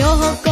有。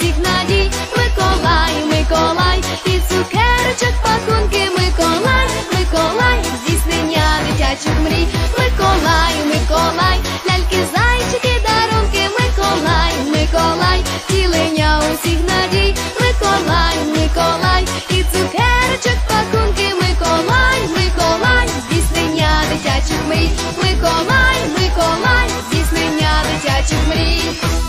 Усіх надій, Миколай, Миколай, і цукерочок пакунки, Миколай, Миколай, здійснення дитячих мрій, Миколай, Миколай, ляльки, зайчики, дарунки, Миколай, Миколай, втілення усіх надій, Миколай, Миколай, і цукерочок пакунки, Миколай, Миколай, здійснення дитячих мрій, Миколай, Миколай, здійснення дитячих мрій.